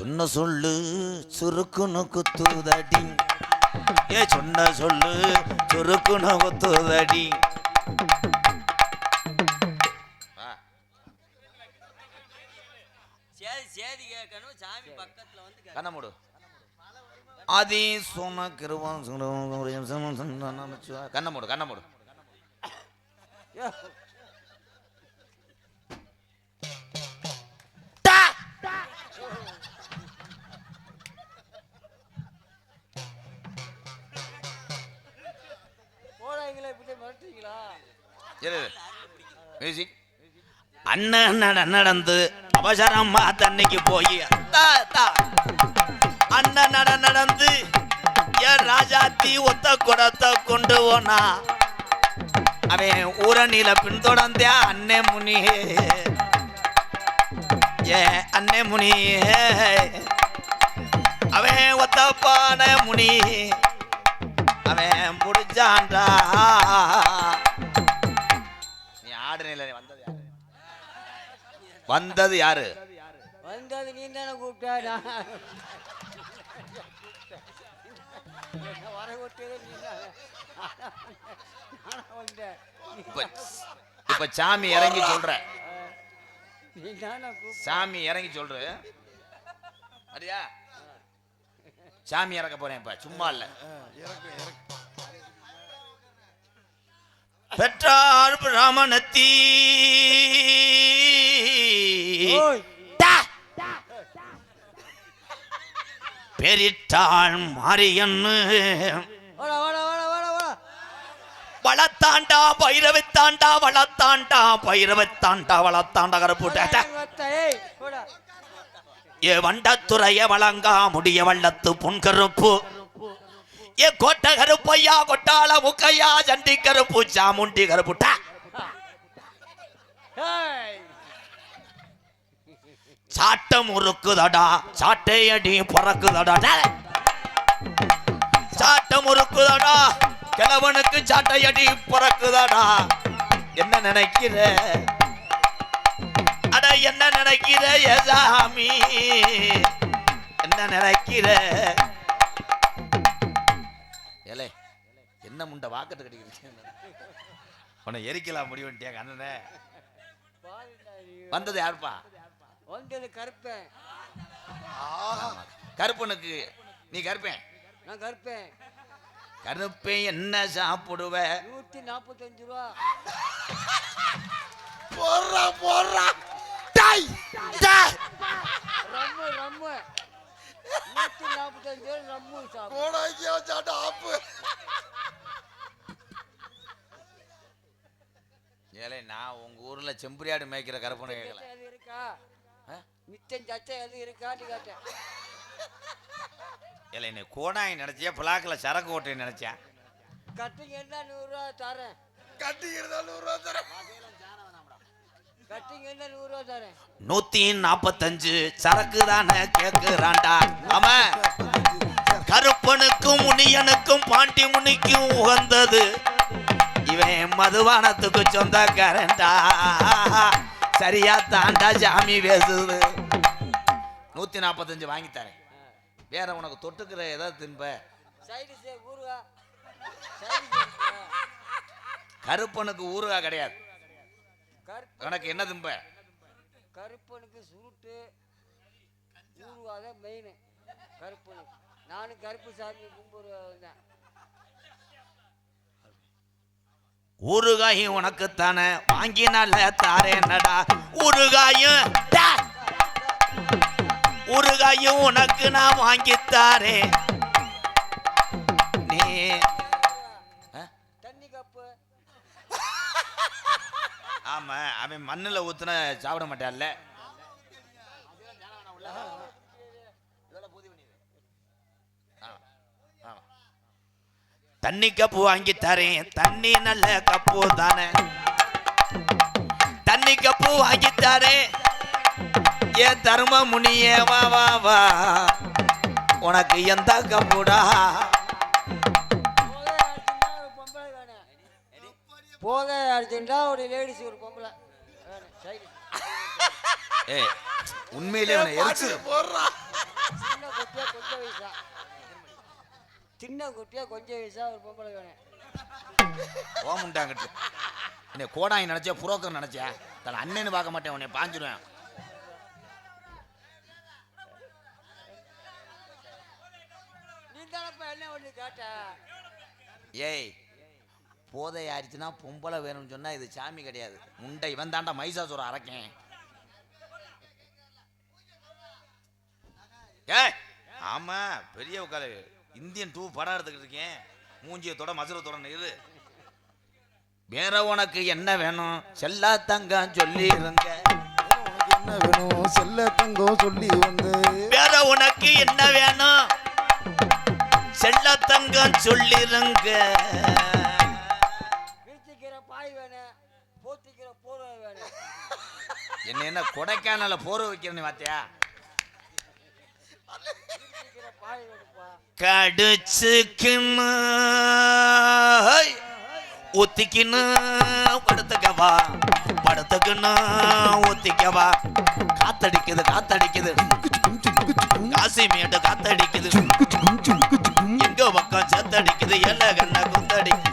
சொன்ன சொல்லு சுருக்குன்னு குத்துதடி. ஏ சொன்ன சொல்லு சுருக்குன்னு குத்துதடி. சேதி சேதி கேட்கணும். சாமி பக்கத்துல வந்து கேட்கணும். கண்ண மூடு. ஆதி சோன கிருவம் கண்ண மூடு. அண்ணன் நட நடந்து அவசரமா தண்ணிக்கு போய் அண்ணன் நட நடந்து என் ராஜாத்தி ஒத்த குடத்தை கொண்டு போனா. அவன் ஊரணியில பின்தொடர்ந்தே அண்ணே முனி. ஏ அண்ணே முனி. அவன் ஒத்தப்பான முனி. அவன் முடிச்சான்டா நீ ஆடுனில வந்தது யாரு? வந்தது யாரு? வந்தது நீ தானே கூப்பிட்டா நான் வர விட்டதே நீ தானே நானா வந்தேன் இப்ப சாமி இறங்கி சொல்ற. சாமி இறங்கி சொல்ற. சரியா? சாமி இறக்க போறேன் இப்ப சும்மா இல்ல. பெற்றார் பிராமணத்தி! பெரிட்டாள் மாரியன்னு. வளத்தாண்டா பைரவத்தாண்டா வளத்தாண்டா பைரவத்தாண்டா வளத்தாண்டா கருப்புட்ட ஏ வண்டத்துறைய வழங்கா முடிய வள்ளத்து புன்கருப்பு. ஏ கோட்டை கருப்பையா கொட்டாள முக்கையா சண்டி கருப்பு சாமுண்டி கருப்புட்டா சாட்டம் உருக்குதடா சாட்டையடி பறக்குதடா சாட்டம் உருக்குதடா கிழவனுக்கு சாட்டையடி பறக்குதடா. என்ன நினைக்கிற? அட என்ன நினைக்கிற ஏசாமி? என்ன நினைக்கிற? ஏலே என்ன முண்டை வாக்கத்து கட்டிக்கிறீங்க உன்னை எரிக்கலாம் முடிவுன்ட்டியா கண்ணனே. வந்தது யாருப்பா? வந்தது கருப்பேன். கருப்பனுக்கு நீ கருப்பேன்? நான் கருப்பேன். கருப்பேன் என்ன சாப்பிடுவ? நூத்தி நாற்பத்தஞ்சு ரூபா. போடுறா போடுறா. டாய் டாய் ரம்மு ரம்மு. நூத்தி நாற்பத்தஞ்சு ரம்மு சாப்பிடு. ஏலே நான் உங்க ஊர்ல செம்பரியாடு மேய்க்கிற கருப்பனை கேட்கல இருக்கா? ஆ? மிச்சம் சச்சம் எதுவும் இருக்கான்னு கேட்டேன். ஏலே நீ கோடாய் நினைச்சியா பிளாக்ல சரக்கு ஓட்டை நினைச்சியா? கட்டிங் என்ன நூறுரூவா தரேன். கட்டிக்கிறதா நூறுரூவா தரேன் கட்டிங் என்ன நூறுரூவா தரேன் நூத்தி நாப்பத்தஞ்சு சரக்கு தானே கேக்குறான்டா. அவன் கருப்பனுக்கும் முனியனுக்கும் பாண்டி முனிக்கும் உகந்தது. இவன் மதுபானத்துக்கு சொந்தக்காரன்டா. சரியா தாண்டா சாமி பேசுது. நூத்தி நாப்பத்தஞ்சு வாங்கி தரேன். வேற உனக்கு தொட்டுக்கிற ஏதாவது தின்ப. கருப்பனுக்கு ஊறுகா கிடையாது. உனக்கு என்ன திம்ப? கருப்பனுக்கு சுருட்டு. ஊறுகா தான் மெயின் கருப்பனுக்கு. நானும் கருப்பு சாமி கும்பிடுவேன் ஊறுகாயும் உனக்கு தானே வாங்கி நல்ல தாரேனடா ஊறுகாயும் டா! ஊறுகாயும் உனக்கு நான் வாங்கி ஆமா அவன் மண்ணுல ஊத்துனா சாப்பிட மாட்டான்ல. தண்ணி கப்பு வாங்கி தரேன். தண்ணி நல்ல கப்பு தானே. தண்ணி கப்பு வாங்கி தரேன். ஏ தர்ம முனியே வா வா வா. உனக்கு எந்த கப்புடா? போக அடிச்சுட்டா ஒரு லேடிஸ் ஒரு பொம்பளை. ஏய் உண்மையிலே அவனை எரிச்சு வயசா. சின்ன குட்டியா கொஞ்சம் வயசா ஒரு பொம்பளை வேணும். ஓமுண்டாங்கிட்டு என்னை கோடாங்கி நினைச்சா புரோக்கர் நினைச்சா தன் அண்ணன்னு பார்க்க மாட்டேன் உன்னை பாஞ்சிருவேன். நீ தானப்பா என்ன ஒண்ணு கேட்ட? ஏய் போதை ஆயிடுச்சுன்னா பொம்பளை வேணும்னு சொன்னால் இது சாமி கிடையாது. முண்டை இவன் தாண்டா மைசாசுரம் அரைக்கேன். ஏ ஆமா பெரிய உட்காரு. இந்தியன் டூ படம் எடுத்துக்கிட்டு இருக்கேன். மூஞ்சியை தொட மசுரத்தோட இரு வேற உனக்கு என்ன வேணும்? செல்லா தங்கம் சொல்லி இருங்க. உனக்கு என்ன வேணும்? செல்ல தங்கம் சொல்லி வந்து வேற உனக்கு என்ன வேணும் செல்ல தங்கம் சொல்லிருங்க என்ன என்ன கொடைக்கானல போற வைக்கிறேன்னு பார்த்தியா? விரிச்சிக்கிற பாய் வேணுப்பா படுத்துக்கவா படுத்துக்குன்னு ஒத்திக்கவா காத்தடிக்குது காத்தடிக்குது. காசிமேடு காத்தடிக்குது. எங்க பக்கம் செத்தடிக்குது எல்ல கண்ண குத்தடிக்குது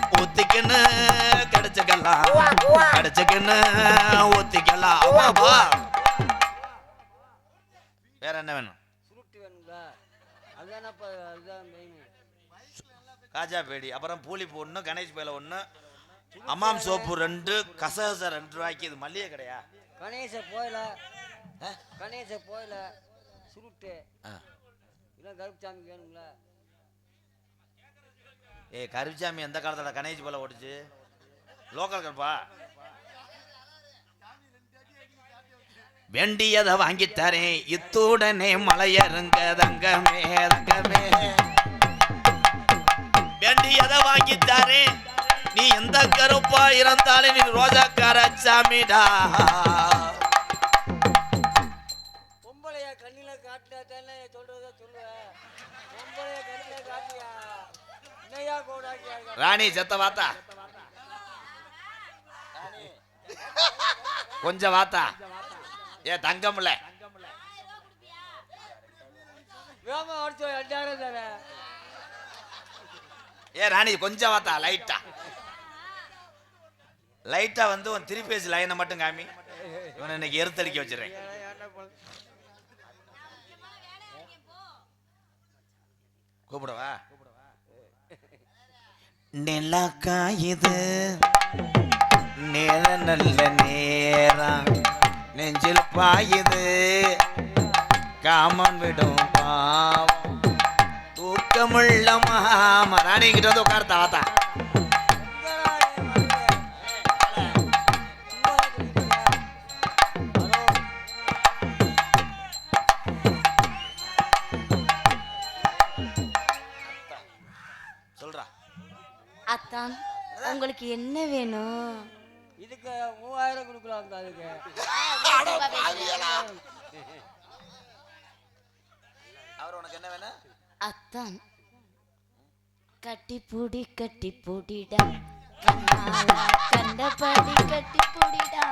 கிடைச்சுக்கின்னு ஊத்திக்கலாம் வேற என்ன வேணும்? சுருட்டு வேணுங்களா? அதுதானப்பா அதுதான் மெயின் காஜா பேடி அப்புறம் பூலிப்பு ஒன்று கணேஷ் பேல ஒன்று அம்மாம் சோப்பு ரெண்டு கசகச ரெண்டு ரூபாய்க்கு. இது மல்லிகை கடையா? கணேச போயில? கணேச போயில. சுருட்டு. இல்லை கருப்புசாமி வேணுங்களா? ஏய் கருச்சாமி எந்த காலத்துல கணேஷ் பேல ஓடிச்சு? லோக்கல் கருப்பா. வேண்டியதை வாங்கித் தரேன். இத்துடனே மலையருங்க தங்கமே. தங்கமே வேண்டியதை வாங்கித் தரேன். நீ எந்த கருப்பா இருந்தாலும் நீ ரோஜாக்கார சாமிடா. பொம்பளைய கண்ணில காட்டினா தானே சொல்றத சொல்லுவேன் பொம்பளைய கண்ணில காட்டியா? என்னையா கோடாக்கியா ராணி செத்த வாத்தா. கொஞ்சம் வாத்தா. ஏ தங்கம்ல. ஏ ராணி கொஞ்சம் வாத்தா லைட்டா லைட்டா வந்து உன் திருப்பேசி லைனை மட்டும் காமி. இவனை இன்னைக்கு எருத்தடிக்க வச்சிடுறேன். கூப்பிடவா? நிலா காயுது நேர நல்ல நேரம். நெஞ்சில் பாயுது. காமன் விடும் பாவம். தூக்கமுள்ள மாமா ராணி கிட்ட வந்து உட்கார தாத்தா. சொல்றா அத்தான் உங்களுக்கு என்ன வேணும்? மூவாயிரம் கொடுக்கலாம் அதுக்கு. அவர் உனக்கு என்ன வேணும்? அத்தான். கட்டி பூடி கட்டி பூடிடா கண்டபடி கட்டி பூடிடா.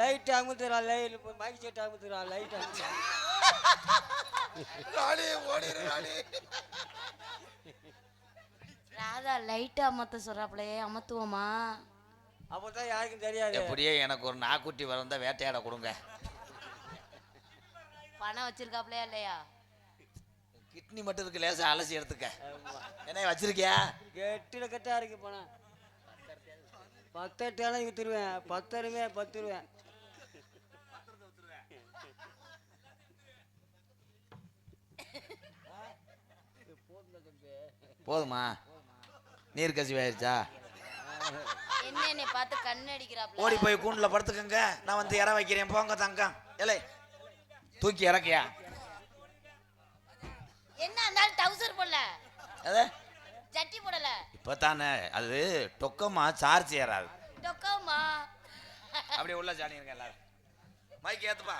லைட் அமுத்துறா லைட் மைக் செட் அமுத்துறா லைட் ராணி ஓடிரு ராணி. ராதா லைட் அமத்த சொல்றாப்லையே அமத்துவோமா? அப்பதான் யாருக்கும் தெரியாது. எப்படியே எனக்கு ஒரு நாக்குட்டி வரந்தா வேட்டையாட கொடுங்க. பணம் வச்சிருக்காப்லையா இல்லையா? கிட்னி மட்டும் இருக்கு லேசா அலசி எடுத்துக்க. என்ன வச்சிருக்கியா? கெட்டில கெட்டா இருக்கு பணம். பத்தெட்டாலும் வித்துருவேன் பத்தருமே பத்துருவேன். போதுமா? நீர் கசிவு ஆயிடுச்சா? என்ன என்னை பார்த்து கண்ணு அடிக்கிறாப்ல. ஓடி போய் கூண்டுல படுத்துக்கங்க. நான் வந்து இற வைக்கிறேன். போங்க தங்கம். ஏலே தூக்கி இறக்கியா? என்ன இருந்தாலும் டவுசர் போடல. அது சட்டி போடல. இப்போ தானே அது டொக்கமா சார்ஜ் ஏறாது. டொக்கோமா. அப்படியே உள்ள ஜானிருங்க எல்லாரும். மைக் ஏத்துப்பா.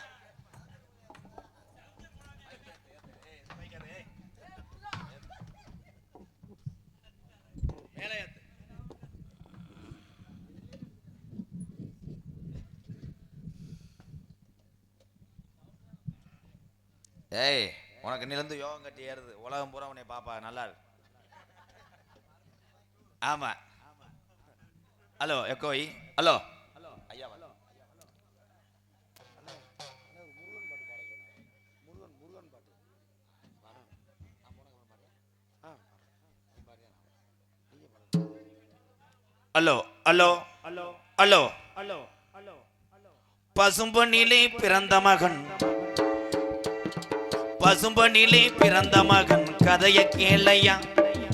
ஏய் உனக்கு நிலந்து யோகம் கட்டி ஏறுது. உலகம் பூரா உன்னை பாப்பா. நல்லா இருக்கு ஆமா. Hello எக்கோய். Hello. Hello hello hello hello. Hello பசும்பொன்னிலே பிறந்த மகன். பசும்பொன்னிலே பிறந்த மகன். கதைய கேளையா.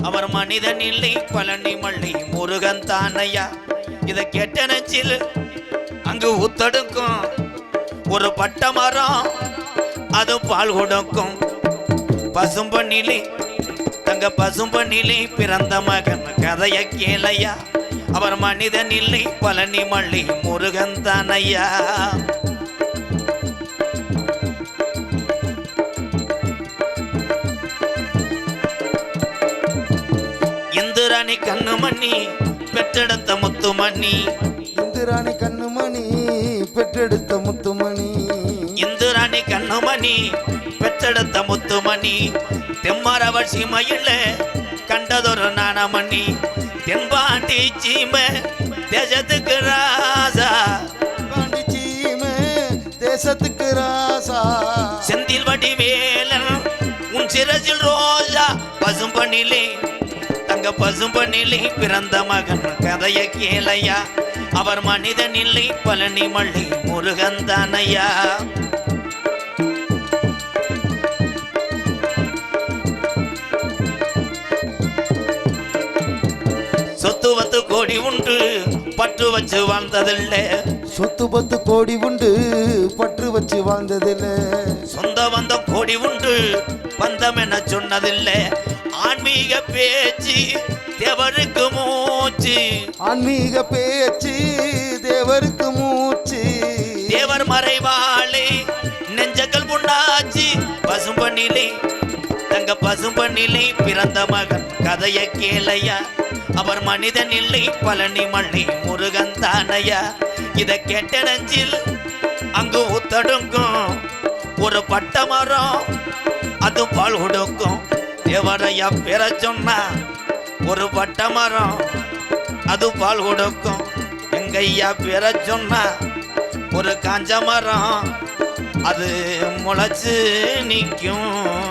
அவர் மனிதன் இல்லை பழனி மல்லி முருகன் தானையா. இத கேட்ட நெஞ்சில் அங்கு ஊத்தடுக்கும். ஒரு பட்ட மரம் அது பால் கொடுக்கும். பசும்பொன்னிலே தங்க பசும்பொன்னிலே பிறந்த மகன். கதைய கேளையா. அவர் மனிதன் இல்லை பழனி மல்லி முருகன் தானையா? இந்திராணி கண்ணுமணி பெற்றெடுத்த முத்துமணி. இந்திராணி கண்ணுமணி பெற்றெடுத்த முத்துமணி. இந்திராணி கண்ணுமணி பெற்றெடுத்த முத்துமணி. தெம்மரவர் சீமையில் கண்டதொரு நாணமணி. தென்பாண்டி சீமை தேசத்துக்கு ராசா. பாண்டிச்சீமே தேசத்துக்கு ராசா. செந்தில் வடிவேலன் உன் சிரசில் ரோஜா. பசும்பணிலே தங்க பசும்பணிலே பிறந்த மகன் கதைய கேளையா. அவர் மனிதன் இல்லை பழனி மல்லி முருகன் தானையா. வத்து கோடி உண்டு பட்டு வச்சு வாழ்ந்ததில்லை. சொத்து பத்து கோடி உண்டு பற்று வச்சு வாழ்ந்ததில்ல. சொந்த பந்தம் கோடி உண்டு பந்தம் என சொன்னதில்லை. ஆன்மீக பேச்சு தேவருக்கு மூச்சு. ஆன்மீக பேச்சு தேவருக்கு மூச்சு. தேவர் மறைவாளே நெஞ்சங்கள் புண்ணாச்சு பசும்பண்ணிலே எங்க பசும்பண்ணிலை பிறந்த மகன் கதைய கேளையா? அவர் மனிதன் இல்லை பழனி மல்லி முருகன் தானையா? இத கேட்ட நெஞ்சில் அங்கு ஊத்தடுங்கும் ஒரு பட்ட மரம் அது பால் உடுக்கும் தேவரையா பெற சொன்னா? ஒரு பட்ட மரம் அது பால் கொடுக்கும். எங்கையா பெற சொன்னா? ஒரு காஞ்ச மரம் அது முளைச்சு நிற்கும்.